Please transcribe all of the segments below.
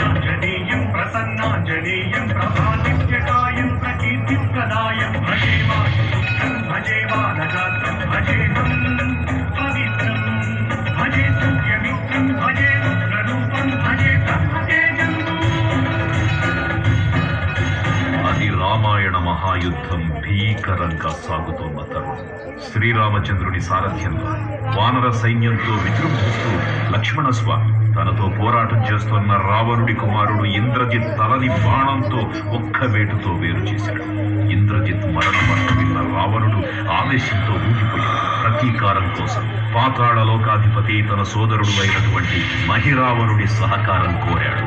ఆంజనేయం ప్రసన్నాంజనేయం ప్రభాదివ్యకాయం ప్రకీర్తిం ప్రదాయం భజే వాయుపుత్రం భజే బాలగాత్రం పవిత్రం. భజే సూర్యమిత్రం భజే రుద్రరూపం భజే బ్రహ్మతేజం అది రామాయణ మహాయుద్ధం భీకరంగా సాగుతోన్న తరుణం. శ్రీరామచంద్రుని సారథ్యంలో వానర సైన్యంతో విజృంభిస్తూ లక్ష్మణస్వామి తనతో పోరాటం చేస్తున్న రావణుడి కుమారుడు ఇంద్రజిత్ తలని బాణంతో ఒక్క వేటుతో వేరు చేశాడు. ఇంద్రజిత్ మరణ వార్త విన్న రావణుడు ఆవేశంతో ఊగిపోయాడు. ప్రతీకారం కోసం పాతాళ లోకాధిపతి తన సోదరుడు అయినటువంటి మహిరావణుడి సహకారం కోరాడు.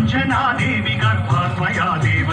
అంజనాదేవి గర్భాత్మయా దేవ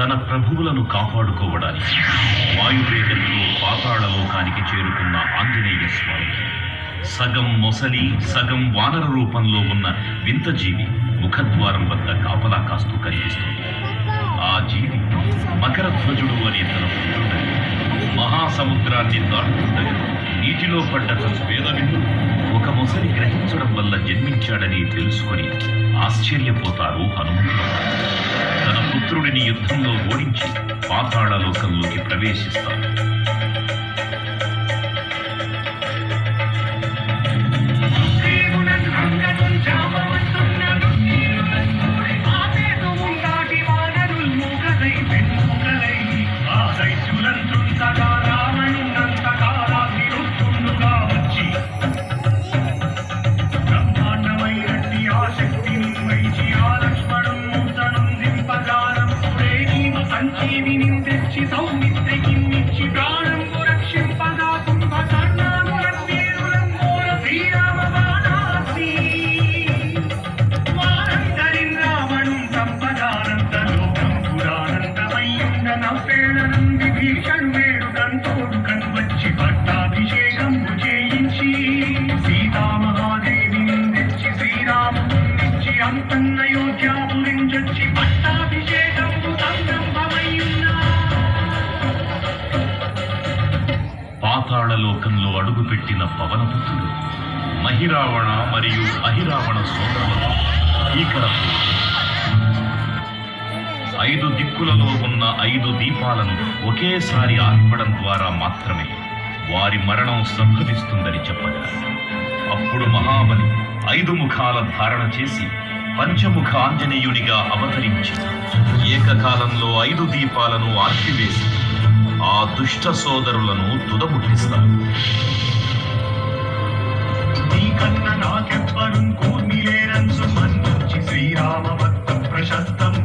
తన ప్రభువులను కాపాడుకోవడానికి వాయువేగంలో పాతాళలోకానికి చేరుకున్న ఆంజనేయ స్వామి. సగం మొసలి సగం వానర రూపంలో ఉన్న వింత జీవి ముఖద్వారం వద్ద కాపలా కాస్తూ కనిపిస్తుంది. ఆ జీవి మకర ధ్వజుడు అనే తన పుత్రుడని మహాసముద్రాన్ని దాటుతుండగా నీటిలో పడ్డ తన వేదవిందు ఒక మొసలి గ్రహించడం వల్ల జన్మించాడని తెలుసుకొని ఆశ్చర్యపోతారు హనుమంతుడు తన పుత్రుడిని యుద్ధంలో ఓడించి పాతాళ లోకంలోకి ప్రవేశిస్తాడు. கண்டேவி நின்றி சௌமித்தை இன்னிச்சி பிராணம் புரட்சிப்பதா கும்ப கர்ணாபுரம் மேலுலம் போல ஸ்ரீராமபாலாசி மானம் தரிந்திராவணும் சம்பதானந்த పాతాళ అడుగుపెట్టిన పవనపుత్రుడు. మహిరావణ మరియు అహిరావణ సోదరులు ఇక ఐదు దిక్కులలో ఉన్న ఐదు దీపాలను ఒకేసారి ఆర్పడం ద్వారా మాత్రమే వారి మరణం సంభవిస్తుందని చెప్పగా అప్పుడు మహాబలి ఐదు ముఖాల ధారణ చేసి పంచముఖ ఆంజనేయునిగా అవతరించి ఏకకాలంలో ఐదు దీపాలను ఆర్పివేసి ఆ దుష్ట సోదరులను తుదముట్టిస్తారు. నీకన్న శ్రీరామ భక్త ప్రశస్తం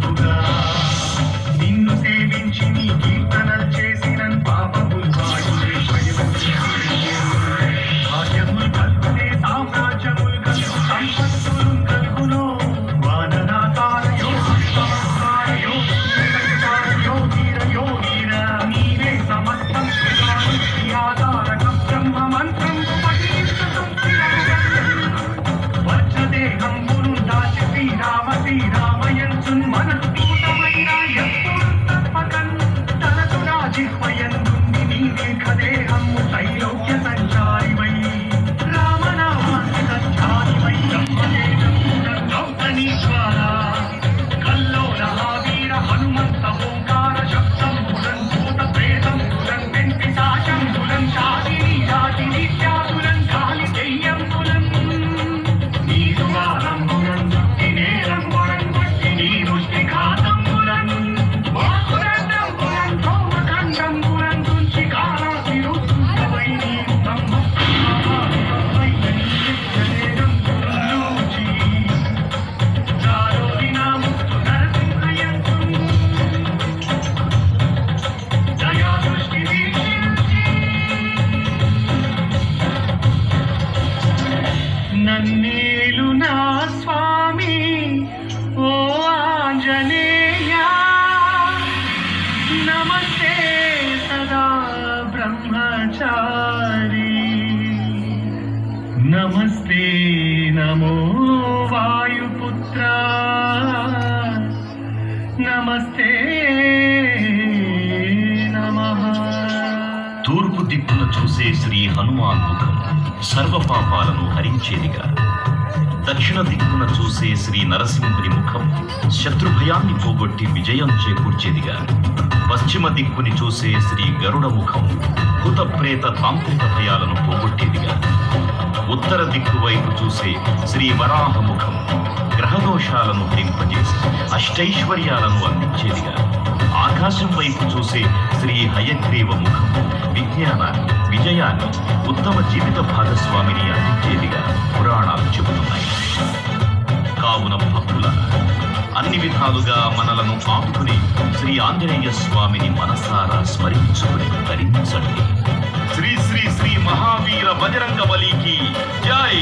నమస్తే సదా బ్రహ్మచారి నమస్తే నమో వాయుపుత్ర నమస్తే తూర్పు దిక్కున చూసే శ్రీ హనుమాన్ ముఖం సర్వ పాపాలను హరించేదిగా. దక్షిణ దిక్కున చూసే శ్రీ నరసింహుని ముఖం శత్రుభయాన్ని పోగొట్టి విజయం చేకూర్చేదిగా. పశ్చిమ దిక్కుని చూసే శ్రీ గరుడ ముఖం భూత ప్రేత తాంత్రిక భయాలను పోగొట్టేదిగా. ఉత్తర దిక్కు వైపు చూసే శ్రీ వరాహ ముఖం గ్రహదోషాలను హరింపజేసి అష్టైశ్వర్యాలను అందించేదిగా. ఆకాశం వైపు చూసే శ్రీ హయగ్రీవ ముఖం. విజ్ఞాన విజయాన్ని ఉత్తమ జీవిత భాగస్వామిని అందించేదిగా పురాణాలు చెబుతున్నాయి. కావున భక్తుల అన్ని విధాలుగా మనలను ఆపుకుని శ్రీ ఆంజనేయ స్వామిని మనసారా స్మరించుకుని ధరించండి శ్రీ శ్రీ శ్రీ మహావీర బజరంగ బలికి జై!